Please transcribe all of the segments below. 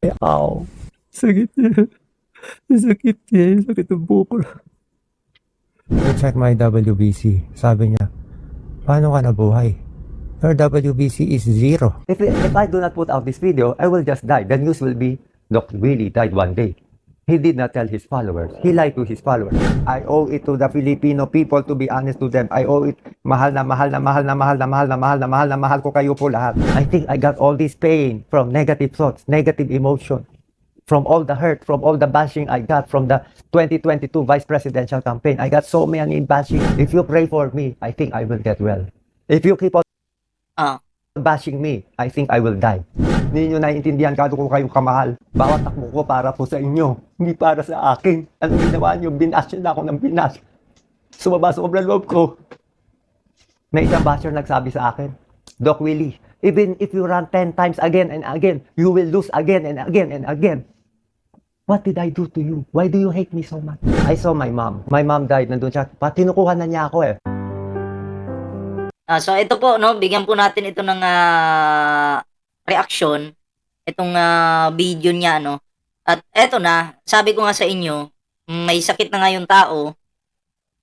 Ay, ow. Sakit niya. Sakit niya. Sakit ng buko. Check my WBC. Sabi niya, paano ka nabuhay? Your WBC is zero. If, if I do not put out this video, I will just die. The news will be, Dr. Willie died one day. He did not tell his followers. He lied to his followers. I owe it to the Filipino people to be honest to them. I owe it. Mahal na mahal na mahal na mahal na mahal na mahal na mahal na mahal ko kayo po lahat. I think I got all this pain from negative thoughts, negative emotion, from all the hurt, from all the bashing I got from the 2022 vice presidential campaign. I got so many bashing. If you pray for me, I think I will get well. If you keep on Ah, bashing me, I think I will die. Hindi nyo naiintindihan kado ko kayong kamahal. Bawat takbo ko para po sa inyo, hindi para sa akin. Ano ginawa nyo? Binash na ako ng binash. Sumaba sobrang loob ko. May isang basher nagsabi sa akin, Doc Willie, even if you run 10 times again and again, you will lose again and again and again. What did I do to you? Why do you hate me so much? I saw my mom. My mom died. Nandun siya. Pa, tinukuha na niya ako eh. Ah, so ito po, no, bigyan po natin ito ng ah, reaction. Itong ah, video niya, no. At eto na, sabi ko nga sa inyo, may sakit na nga yung tao.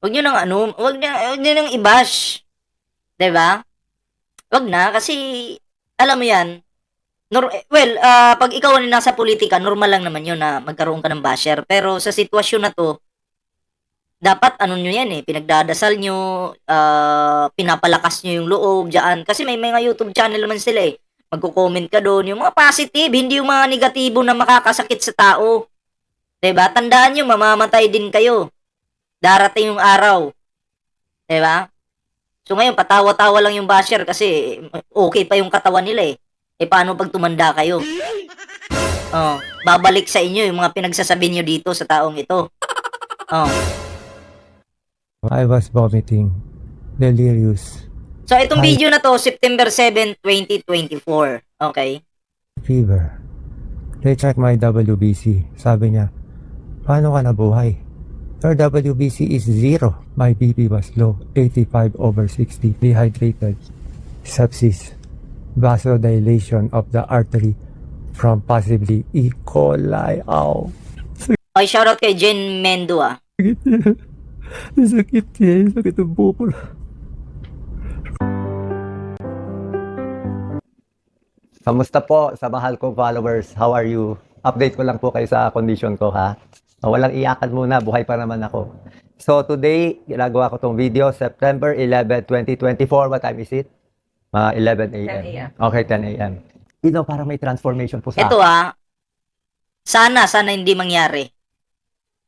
Huwag nyo nang ano, huwag nyo, huwag nyo nang i-bash. 'Di ba? Huwag na, kasi, alam mo yan, nor well, ah, pag ikaw ang nasa politika, normal lang naman yun na magkaroon ka ng basher. Pero sa sitwasyon na to, dapat ano nyo yan eh, pinagdadasal nyo, ah, pinapalakas nyo yung loob dyan. Kasi may mga YouTube channel naman sila eh. Magko-comment ka doon, yung mga positive, hindi yung mga negatibo na makakasakit sa tao. ba? Tandaan nyo, mamamatay din kayo. Darating yung araw. ba? So ngayon, patawa-tawa lang yung basher kasi okay pa yung katawan nila eh. Eh paano pag tumanda kayo? Oh, babalik sa inyo yung mga pinagsasabi nyo dito sa taong ito. Oh. I was vomiting. Delirious. So, itong Ay. video na to, September 7, 2024. Okay? Fever. They check my WBC. Sabi niya, paano ka nabuhay? Your WBC is zero. My BP was low, 85 over 60, dehydrated, sepsis, vasodilation of the artery from possibly E. coli. Ow. Okay, shoutout kay Jen. Sakit niya. Sakit niya. Sakit ng buko. Kamusta po sa mahal kong followers? How are you? Update ko lang po kayo sa condition ko ha. O, Walang iyakan muna, buhay pa naman ako. So today, ginagawa ko tong video, September 11, 2024. What time is it? Mga 11 a.m. 10 a.m. Okay, 10 a.m. You know, parang may transformation po sa Ito ah, sana, sana hindi mangyari.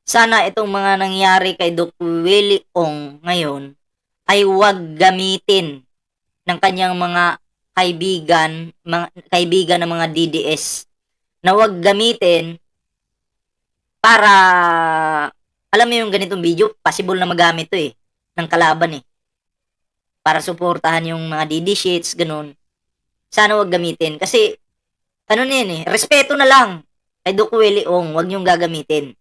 Sana itong mga nangyari kay Doc Willie Ong ngayon ay huwag gamitin ng kanyang mga kaibigan, mga kaibigan ng mga DDS na huwag gamitin para alam mo yung ganitong video, possible na magamit to eh ng kalaban eh. Para suportahan yung mga DD sheets, ganun. Sana wag gamitin kasi ano na yun eh, respeto na lang kay Doc Willie Ong, wag niyong gagamitin.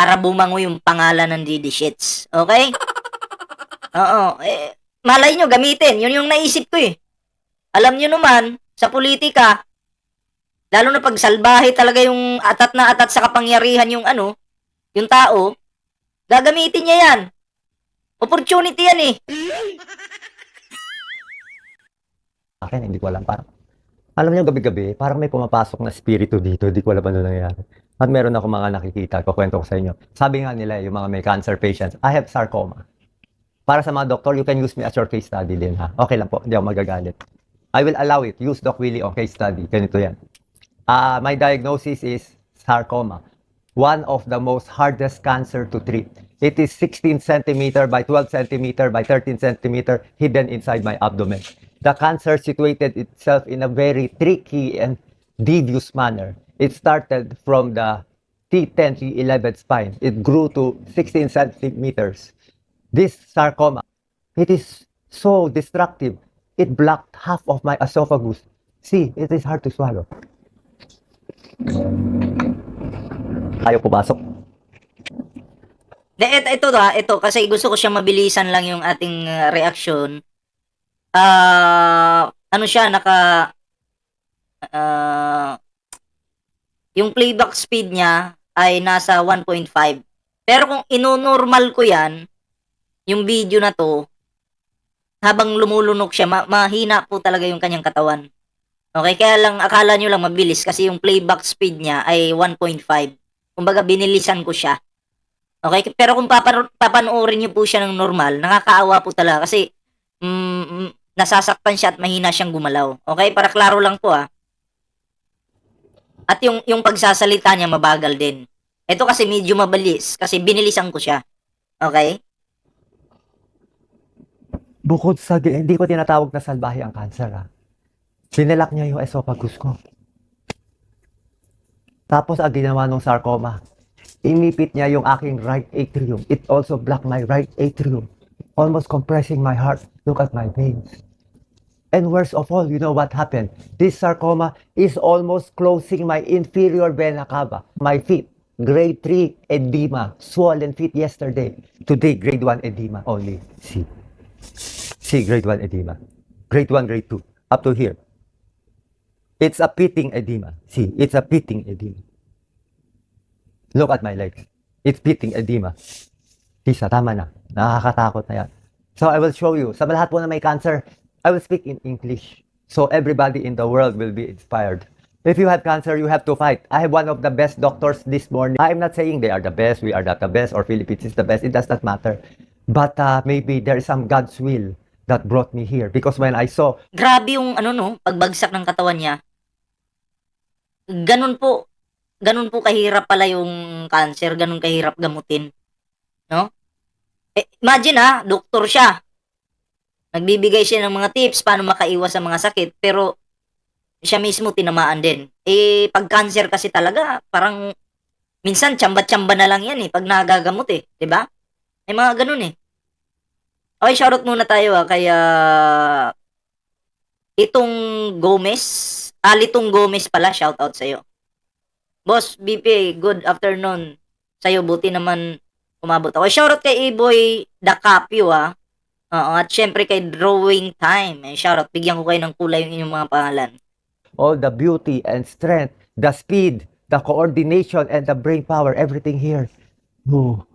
Para bumango yung pangalan ng DD sheets. Okay? Oo. Eh, malay nyo, gamitin. Yun yung naisip ko eh. Alam nyo naman, sa politika, lalo na pag salbahe talaga yung atat na atat sa kapangyarihan yung ano, yung tao, gagamitin niya yan. Opportunity yan eh. akin, hindi ko alam. Parang, alam niyo, gabi-gabi, parang may pumapasok na spirito dito. Hindi ko alam ano nangyayari. At meron ako mga nakikita, kukwento ko sa inyo. Sabi nga nila, yung mga may cancer patients, I have sarcoma. Para sa mga doktor, you can use me as your case study din ha. Okay lang po, hindi ako magagalit. I will allow it. Use Doc Willie on case study. Ganito yan. Ah, my diagnosis is sarcoma. One of the most hardest cancer to treat. It is 16 centimeter by 12 centimeter by 13 centimeter hidden inside my abdomen. The cancer situated itself in a very tricky and devious manner. It started from the T10, T11 spine. It grew to 16 centimeters. This sarcoma, it is so destructive. It blocked half of my esophagus. See, it is hard to swallow. Ayaw pumasok. Ito, ito, ah, ito, kasi gusto ko siya mabilisan lang yung ating uh, reaction. Ah, ano siya, naka, ah, yung playback speed niya ay nasa 1.5. Pero kung ino-normal ko yan, yung video na to, habang lumulunok siya, ma- mahina po talaga yung kanyang katawan. Okay, kaya lang akala nyo lang mabilis kasi yung playback speed niya ay 1.5. Kumbaga binilisan ko siya. Okay, pero kung papano- papanoorin niyo po siya ng normal, nakakaawa po talaga kasi mm, mm, nasasaktan siya at mahina siyang gumalaw. Okay, para klaro lang po ah. At yung yung pagsasalita niya mabagal din. Ito kasi medyo mabilis kasi binilisan ko siya. Okay? Bukod sa, hindi ko tinatawag na salbahe ang cancer ha. Sinilak niya yung esophagus ko. Tapos ang ginawa ng sarcoma, inipit niya yung aking right atrium. It also blocked my right atrium, almost compressing my heart. Look at my veins. And worst of all, you know what happened? This sarcoma is almost closing my inferior vena cava. My feet, grade 3 edema, swollen feet yesterday. Today, grade 1 edema only. See. See, grade 1 edema. Grade 1, grade 2, up to here. It's a pitting edema. See, it's a pitting edema. Look at my legs. It's pitting edema. Tisa, tama na. Nakakatakot na yan. So I will show you. Sa lahat po na may cancer, I will speak in English. So everybody in the world will be inspired. If you have cancer, you have to fight. I have one of the best doctors this morning. I'm not saying they are the best, we are not the best, or Philippines is the best. It does not matter. But uh, maybe there is some God's will that brought me here. Because when I saw Grabe yung ano no, pagbagsak ng katawan niya. Ganun po, ganun po kahirap pala yung cancer, ganun kahirap gamutin. No? Eh, imagine ha, doktor siya. Nagbibigay siya ng mga tips paano makaiwas sa mga sakit, pero siya mismo tinamaan din. Eh, pag cancer kasi talaga, parang minsan tsamba-tsamba na lang yan eh, pag nagagamot eh, 'di ba? May mga ganun eh. Okay, shoutout muna tayo ah, kaya itong Gomez, ah, Litong Gomez pala, shoutout sa'yo. Boss, BP, good afternoon. Sa'yo, buti naman umabot ako. Shoutout kay A-Boy Dacapio ah. Oo, at syempre kay Drawing Time. Eh, shoutout, bigyan ko kayo ng kulay yung inyong mga pangalan. all the beauty and strength, the speed, the coordination, and the brain power, everything here. Ooh,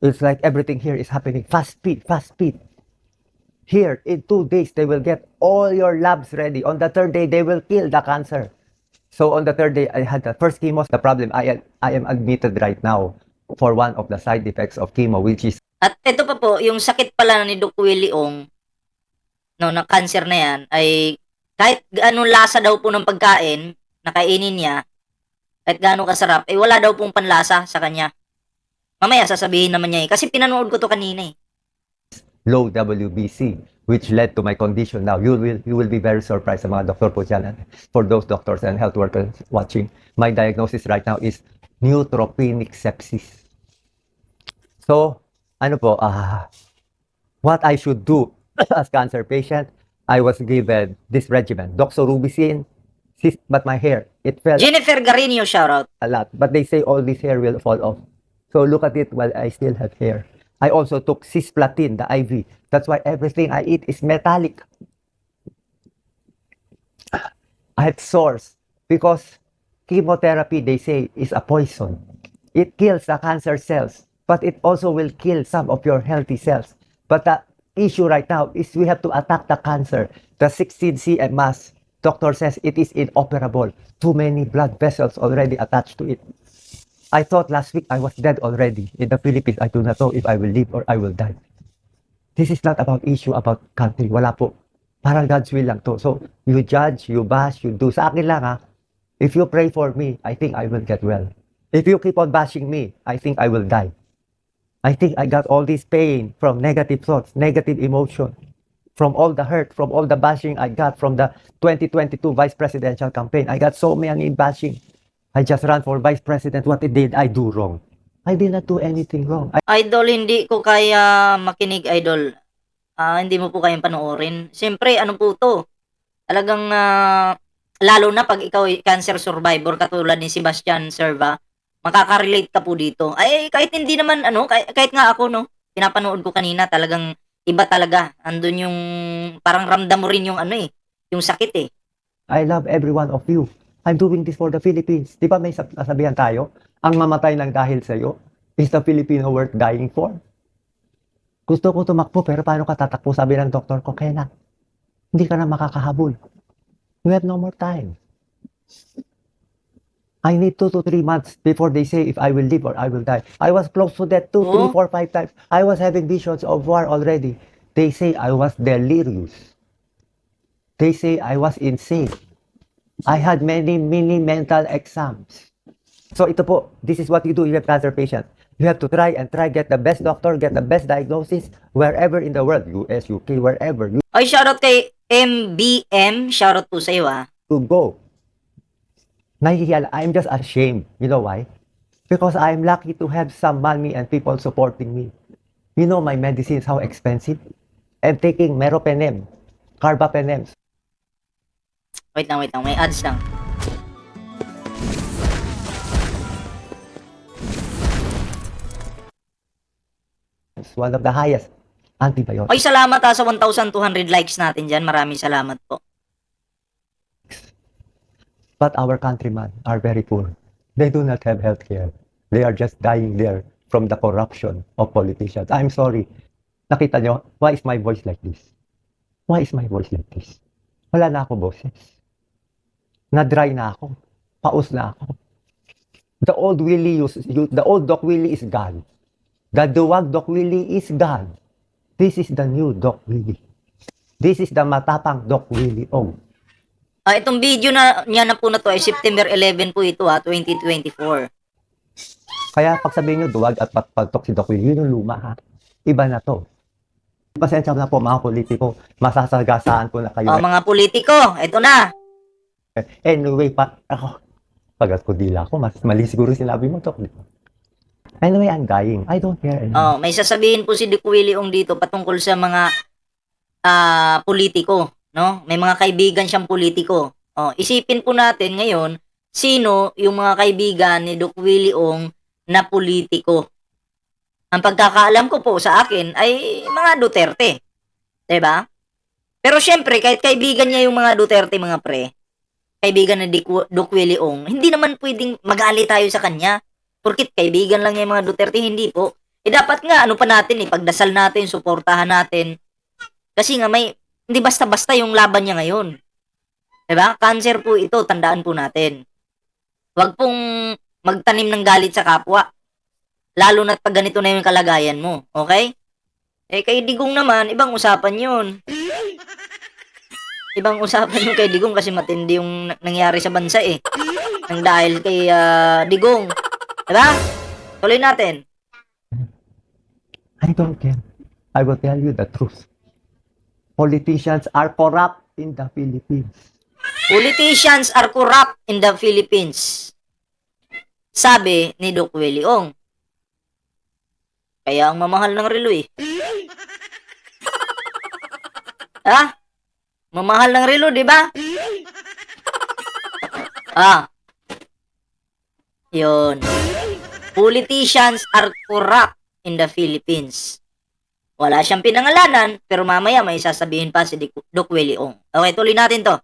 it's like everything here is happening. Fast speed, fast speed. Here, in two days, they will get all your labs ready. On the third day, they will kill the cancer. So on the third day, I had the first chemo. The problem, I, I am admitted right now for one of the side effects of chemo, which is At ito pa po, yung sakit pala ni Doc Willie Ong, no, na cancer na yan, ay kahit anong lasa daw po ng pagkain na kainin niya, kahit gaano kasarap, eh wala daw pong panlasa sa kanya. Mamaya sasabihin naman niya eh. Kasi pinanood ko to kanina eh. low WBC, which led to my condition now. You will you will be very surprised sa mga doktor po dyan. For those doctors and health workers watching, my diagnosis right now is neutropenic sepsis. So, ano po, ah, what I should do as cancer patient, I was given this regimen, doxorubicin, cis- but my hair, it fell Jennifer Garino, shoutout. a lot. But they say all this hair will fall off. So look at it while I still have hair. I also took cisplatin, the IV. That's why everything I eat is metallic. I had sores because chemotherapy, they say, is a poison. It kills the cancer cells, but it also will kill some of your healthy cells. But the issue right now is we have to attack the cancer. The 16 cm mass, doctor says it is inoperable. Too many blood vessels already attached to it. I thought last week I was dead already. In the Philippines, I do not know if I will live or I will die. This is not about issue about country. Wala po. Parang God's will lang to. So, you judge, you bash, you do. Sa akin lang ha. If you pray for me, I think I will get well. If you keep on bashing me, I think I will die. I think I got all this pain from negative thoughts, negative emotion, from all the hurt, from all the bashing I got from the 2022 vice presidential campaign. I got so many bashing. I just ran for vice president. What did I do wrong? I did not do anything wrong. I Idol, hindi ko kaya makinig, Idol. Ah, hindi mo po kayang panoorin. Siyempre, ano po to? Talagang, ah, lalo na pag ikaw cancer survivor katulad ni Sebastian Serva, makaka-relate ka po dito. Ay, kahit hindi naman, ano, kahit, kahit nga ako, no, pinapanood ko kanina, talagang iba talaga. Andun yung, parang ramdam mo rin yung ano eh, yung sakit eh. I love every one of you. I'm doing this for the Philippines. Di ba may sab- sabihan tayo? Ang mamatay ng dahil sa'yo is the Filipino worth dying for. Gusto ko tumakbo, pero paano ka tatakbo? Sabi ng doktor ko, kaya Hindi ka na makakahabol. You have no more time. I need two to three months before they say if I will live or I will die. I was close to that two, three, Oh. four, five times. I was having visions of war already. They say I was delirious. They say I was insane. I had many, many mental exams. So ito po, this is what you do if you have cancer patient. You have to try and try get the best doctor, get the best diagnosis wherever in the world, US, UK, wherever Ay, shoutout kay MBM. Shoutout po sa iyo, ah. to go. Nahihiya, I'm just ashamed. You know why? Because I'm lucky to have some money and people supporting me. You know my medicine is how expensive? I'm taking meropenem, carbapenem, Wait lang, wait lang. May ads lang. It's one of the highest antibiotics. Ay, salamat ha sa 1,200 likes natin dyan. Maraming salamat po. But our countrymen are very poor. They do not have health care. They are just dying there from the corruption of politicians. I'm sorry. Nakita nyo, why is my voice like this? Why is my voice like this? Wala na ako boses. Na-dry na ako. Paus na ako. The old Willie, the old Doc Willie is gone. The duwag Doc Willie is gone. This is the new Doc Willie. This is the matapang Doc Willie Oh, Ah, itong video na niya na po na to ay September 11 po ito ha, 2024. Kaya pag sabihin nyo, duwag at pagpagtok si Doc Will, yun yung luma ha. Iba na to. Pasensya na po mga politiko, masasagasaan ko na kayo. Oh, mga politiko, ito na. Anyway, pa, ako, pag ko dila ko, mas mali siguro sinabi mo to. Anyway, I'm dying. I don't care anymore. Oh, may sasabihin po si Dick Willie Ong dito patungkol sa mga ah politiko, no? May mga kaibigan siyang politiko. Oh, isipin po natin ngayon sino yung mga kaibigan ni Dick Willie Ong na politiko. Ang pagkakaalam ko po sa akin ay mga Duterte. 'Di ba? Pero syempre, kahit kaibigan niya yung mga Duterte, mga pre, kaibigan Dick, Dick Willie Ong, hindi naman pwedeng magali tayo sa kanya. Porkit kaibigan lang niya yung mga Duterte, hindi po. Eh dapat nga, ano pa natin eh, pagdasal natin, suportahan natin. Kasi nga may, hindi basta-basta yung laban niya ngayon. 'Di ba? Cancer po ito, tandaan po natin. Huwag pong magtanim ng galit sa kapwa. Lalo na't pag ganito na yung kalagayan mo. Okay? Eh kay Digong naman, ibang usapan yun. Ibang usapan yung kay Digong kasi matindi yung na- nangyari sa bansa eh. Nang dahil kay ah, Digong. Diba? Tuloy natin. I don't care. I will tell you the truth. Politicians are corrupt in the Philippines. Politicians are corrupt in the Philippines. Sabi ni Doc Willie. Kaya ang mamahal ng relo eh. Ha? Mamahal ng relo, di ba? Ah. Yun. Politicians are corrupt in the Philippines. Wala siyang pinangalanan, pero mamaya may sasabihin pa si Doc Willie Ong. Okay, tuloy natin to.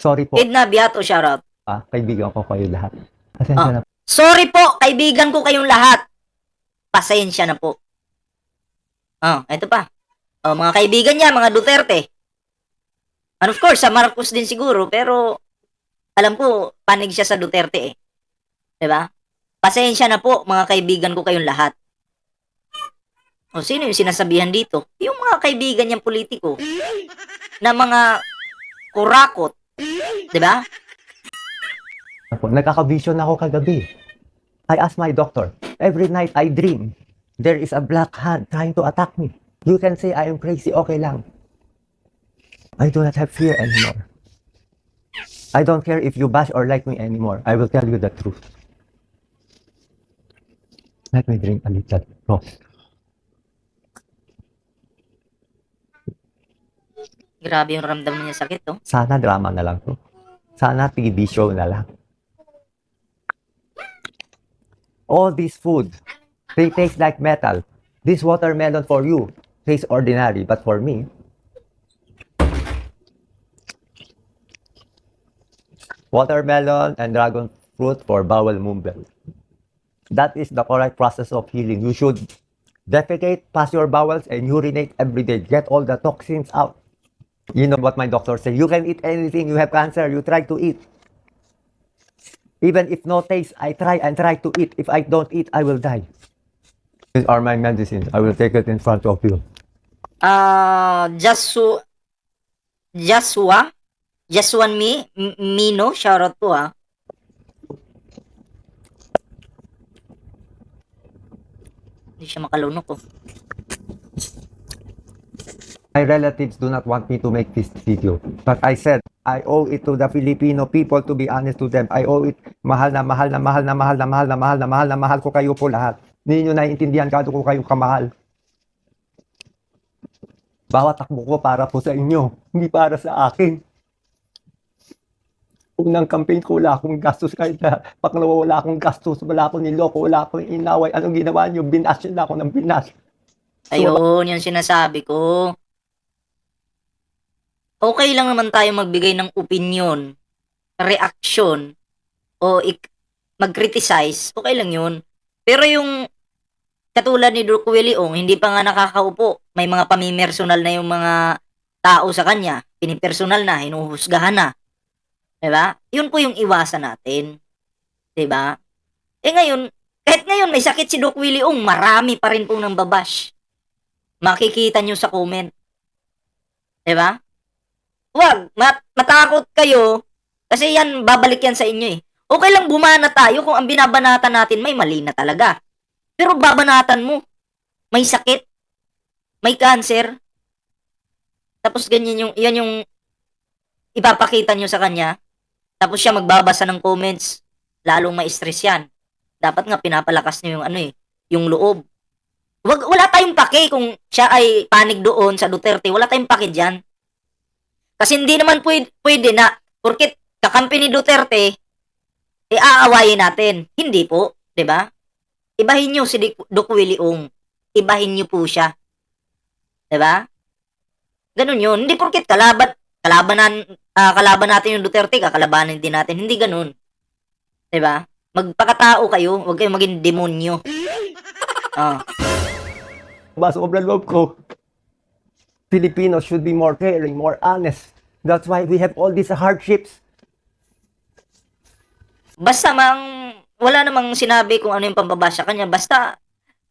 Sorry po, Edna Beato, shoutout. ah, kaibigan ko kayo lahat. Pasensya Ah. na Sorry po, kaibigan ko kayong lahat. Pasensya na po. Oh, eto pa. Oh, mga kaibigan niya, mga Duterte. And of course, sa Marcos din siguro, pero alam ko, panig siya sa Duterte eh. ba? Pasensya na po, mga kaibigan ko kayong lahat. O sino yung sinasabihan dito? Yung mga kaibigan niyang politiko na mga kurakot. ba? po. Nagkaka-vision ako kagabi. I asked my doctor, every night I dream, there is a black hand trying to attack me. You can say I am crazy, okay lang. I do not have fear anymore. I don't care if you bash or like me anymore. I will tell you the truth. Let me drink a little rose. Grabe yung ramdam niya sakit, oh. Sana drama na lang to. Sana TV show na lang. All this food, they taste like metal. This watermelon for you, tastes ordinary, but for me, watermelon and dragon fruit for bowel movement. That is the correct process of healing. You should defecate, pass your bowels, and urinate every day. Get all the toxins out. You know what my doctor said. You can eat anything. You have cancer. You try to eat. Even if no taste, I try and try to eat. If I don't eat, I will die. These are my medicines. I will take it in front of you. Ah, Jasu Jaswa Jaswan Mi M- Mino, shoutout po ah. Hindi siya makalunok oh. My relatives do not want me to make this video. But I said, I owe it to the Filipino people to be honest to them. I owe it. Mahal na mahal na mahal na mahal na mahal na mahal na mahal na mahal ko kayo po lahat. Hindi nyo naiintindihan kado ko kayo kamahal. Bawat takbo ko para po sa inyo, hindi para sa akin. Unang campaign ko, wala akong gastos kahit na pangalawa wala akong gastos, wala akong niloko, wala akong inaway. Anong ginawa nyo? Binas na ako ng binas. Ayun, yung sinasabi ko. Okay lang naman tayo magbigay ng opinion, reaction, o ik- mag-criticize. Okay lang yun. Pero yung katulad ni Duke Willie-ong, hindi pa nga nakakaupo. May mga pamimersonal na yung mga tao sa kanya. Pinipersonal na, hinuhusgahan na. 'Di ba? Yun po yung iwasan natin. 'Di ba? Eh ngayon, kahit ngayon may sakit si Doc Willie Ong, marami pa rin pong nang babash. Makikita nyo sa comment. 'Di ba? Wag, mat- matakot kayo kasi yan babalik yan sa inyo eh. Okay lang bumana tayo kung ang binabanatan natin may mali na talaga. Pero babanatan mo. May sakit. May cancer. Tapos ganyan yung, yan yung ipapakita nyo sa kanya. Tapos siya magbabasa ng comments. Lalong ma-stress yan. Dapat nga pinapalakas nyo yung ano eh, yung loob. Wag, wala tayong pake kung siya ay panig doon sa Duterte. Wala tayong pake dyan. Kasi hindi naman pwede, pwede na, porkit kakampi ni Duterte, e aawayin natin. Hindi po, 'di ba? Ibahin niyo si Doc Willie. Ibahin niyo po siya. 'Di ba? Ganun 'yun. Hindi porkit kalaban kalabanan ah, kalaban natin yung Duterte, kakalabanin din natin. Hindi ganun. 'Di ba? Magpakatao kayo, huwag kayong maging demonyo. Ah, ba sobrang love ko. Filipinos should be more caring, more honest. That's why we have all these hardships. basta mang wala namang sinabi kung ano yung pambaba sa kanya. Basta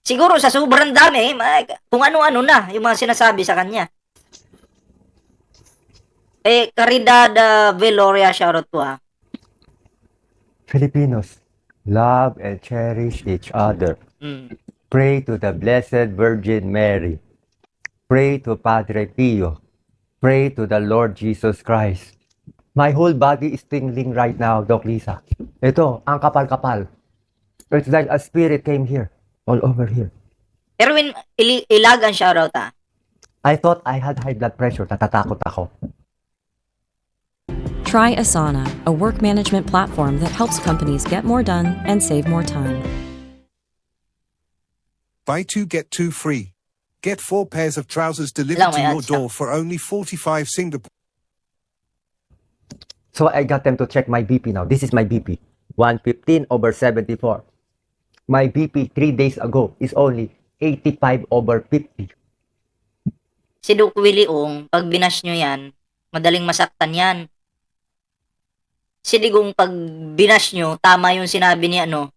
siguro sa sobrang dami, kung ano-ano na yung mga sinasabi sa kanya. Eh, Caridad uh, Veloria, shoutout po ah. Filipinos, love and cherish each other. Mm. Pray to the Blessed Virgin Mary. Pray to Padre Pio. Pray to the Lord Jesus Christ. My whole body is tingling right now, Doc Lisa. Ito, ang kapal-kapal. It's like a spirit came here, all over here. Erwin Ili- Ilagan, shoutout ah. I thought I had high blood pressure. Natatakot ako. Try Asana, a work management platform that helps companies get more done and save more time. Buy two, get two free. Get four pairs of trousers delivered to your door for only 45 Singapore. So I got them to check my BP now. This is my BP. 115 over 74. My BP three days ago is only 85 over 50. Si Duke Willie Ong, pag binash nyo yan, madaling masaktan yan. Si Digong pag binash nyo, tama yung sinabi ni ano,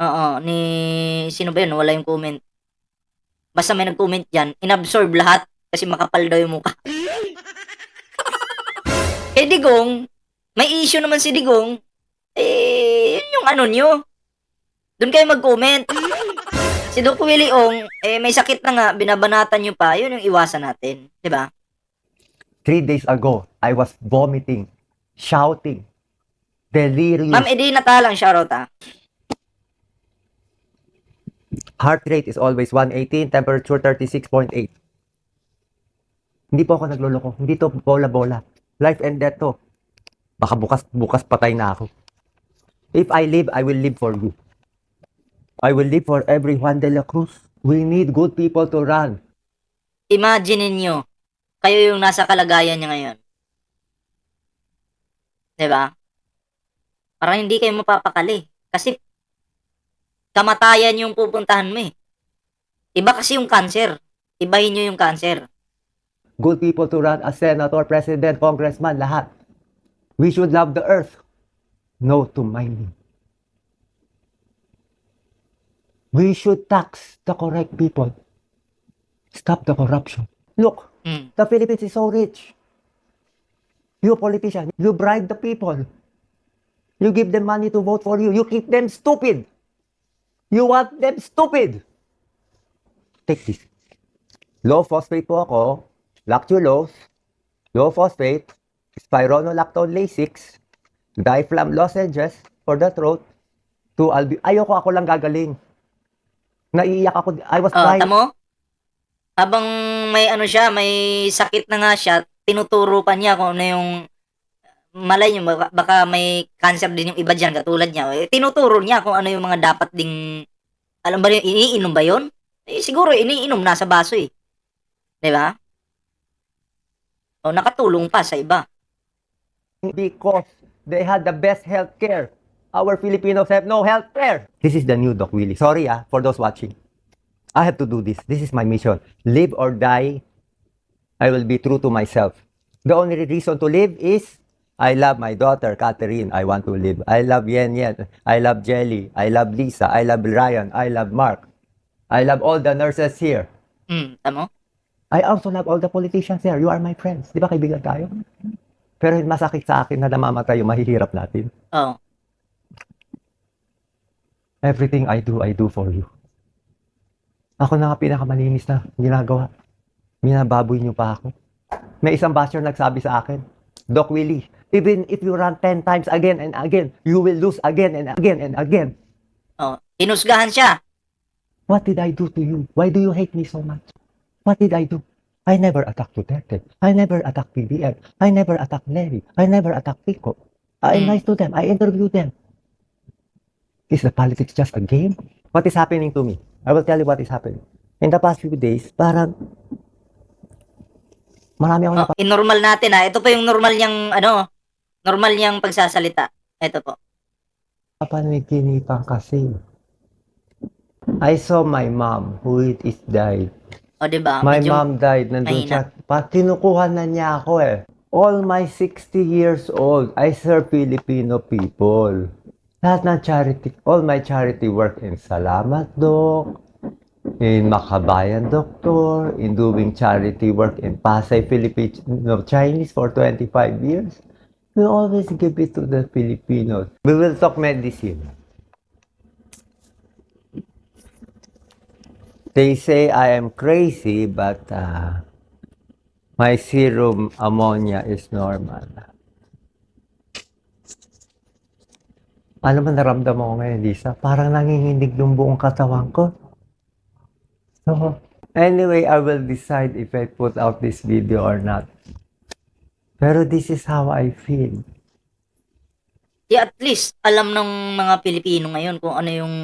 oo, ni, sino ba yun, wala yung comment. Basta may nag-comment dyan, inabsorb lahat kasi makapal daw yung mukha. eh Digong, may issue naman si Digong, eh, yun yung ano nyo. Doon kayo mag-comment. Si Doc Willie Ong, eh, may sakit na nga, binabanatan nyo pa, yun yung iwasan natin. ba? Three days ago, I was vomiting, shouting, delirious. Ma'am Edina Talang, shoutout ah. Heart rate is always 118, temperature 36.8. Hindi po ako nagloloko. Hindi to bola-bola. Life and death to. Baka bukas, bukas patay na ako. If I live, I will live for you. I will live for every Juan de la Cruz. We need good people to run. imagine niyo kayo yung nasa kalagayan niya ngayon. 'Di ba? Parang hindi kayo mapapakali kasi kamatayan yung pupuntahan mo eh. Iba kasi yung cancer. Ibahin niyo yung cancer. Good people to run as senator, president, congressman, lahat. We should love the earth. No to mining. We should tax the correct people. Stop the corruption. Look, Mm. the Philippines is so rich. You politician, you bribe the people. You give them money to vote for you. You keep them stupid. You want them stupid. Take this. Low phosphate po ako, lactulose, low phosphate, spironolactone Lasix, diflam lozenges for the throat, to albi. Ayoko ako lang gagaling. Naiiyak ako. I was Oh, crying. tamo? Habang may ano siya, may sakit na nga siya, tinuturo pa niya kung ano yung malay niyo, baka, may cancer din yung iba dyan, katulad niya. Eh, tinuturo niya kung ano yung mga dapat ding, alam ba yun, iniinom ba yun? Eh, siguro iniinom nasa baso eh. ba? O nakatulong pa sa iba. because they had the best health care. Our Filipinos have no health care. This is the new Doc Willie. Sorry ah, for those watching. I have to do this. This is my mission. Live or die, I will be true to myself. The only reason to live is I love my daughter, Catherine. I want to live. I love Yen Yen. I love Jelly. I love Lisa. I love Ryan. I love Mark. I love all the nurses here. Hmm, tamo? I also love all the politicians here. You are my friends. Di ba kaibigan tayo? Pero masakit sa akin na namamatay yung mahihirap natin. Oh. Everything I do, I do for you. Ako na nga pinakamalinis na ginagawa. Minababoy niyo pa ako. May isang basher nagsabi sa akin, Doc Willie, even if you run 10 times again and again, you will lose again and again and again. Oh, inusgahan siya. What did I do to you? Why do you hate me so much? What did I do? I never attacked Duterte. I never attacked PBM. I never attacked Neri. I never attacked Pico. I'm Mm. nice to them. I interviewed them. Is the politics just a game? What is happening to me? I will tell you what is happening. In the past few days, parang marami ako Oh, in-normal natin ha. Ito pa yung normal niyang, ano, normal niyang pagsasalita. Ito po. napapanaginipan kasi. I saw my mom who is died. O, di ba? My Medyo- mom died. Nandun siya. Pa, kinukuha na niya ako eh. All my 60 years old, I serve Filipino people. Lahat ng charity, all my charity work in Salamat Doc, in Makabayan Doctor, in doing charity work in Pasay Filipino Chinese for 25 years. We always give it to the Filipinos. We will talk medicine. They say I am crazy, but uh, my serum ammonia is normal. Ano man naramdaman ko ngayon, Lisa? Parang nanginginig yung buong katawan ko. Anyway, I will decide if I put out this video or not. Pero this is how I feel. Di at least alam ng mga Pilipino ngayon kung ano yung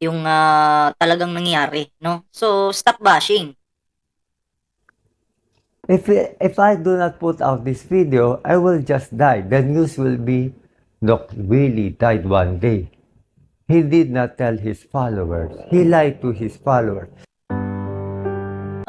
yung ah, talagang nangyari, no? So stop bashing. If if I do not put out this video, I will just die. The news will be, Doc Willie died one day. He did not tell his followers. He lied to his followers.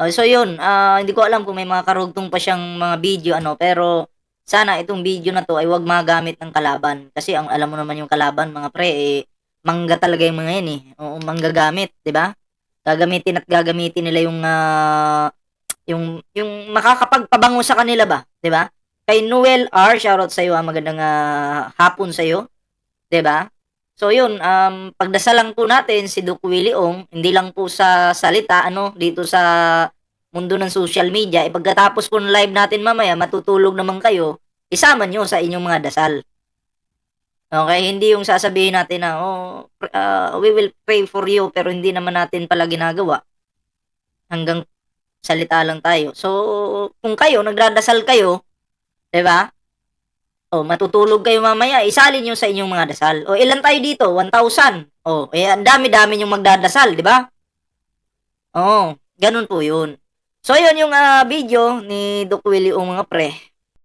Oh, so yun, ah, hindi ko alam kung may mga karugtong pa siyang mga video ano, pero sana itong video na to ay wag magamit ng kalaban kasi ang alam mo naman yung kalaban mga pre eh, mangga talaga yung mga yan eh. Oo, manggagamit, 'di ba? Gagamitin at gagamitin nila yung ah, yung yung makakapagpabango sa kanila ba, 'di ba? Kay Noel R, shoutout sa iyo, ah, magandang ah, hapon sa iyo. 'Di ba? So yun, um, pagdasalan po natin si Doc Willie Ong, hindi lang po sa salita, ano, dito sa mundo ng social media, eh, pagkatapos po ng live natin mamaya, matutulog naman kayo, isama nyo sa inyong mga dasal. Okay, hindi yung sasabihin natin na, oh, ah, we will pray for you, pero hindi naman natin pala ginagawa. Hanggang salita lang tayo. So, kung kayo, nagdadasal kayo, di ba? O, matutulog kayo mamaya, isalin nyo sa inyong mga dasal. O, ilan tayo dito? 1,000. O, eh, ang dami-dami yung magdadasal, di ba? Oo, ganun po yun. So, yun yung ah, video ni Doc Willie o mga pre.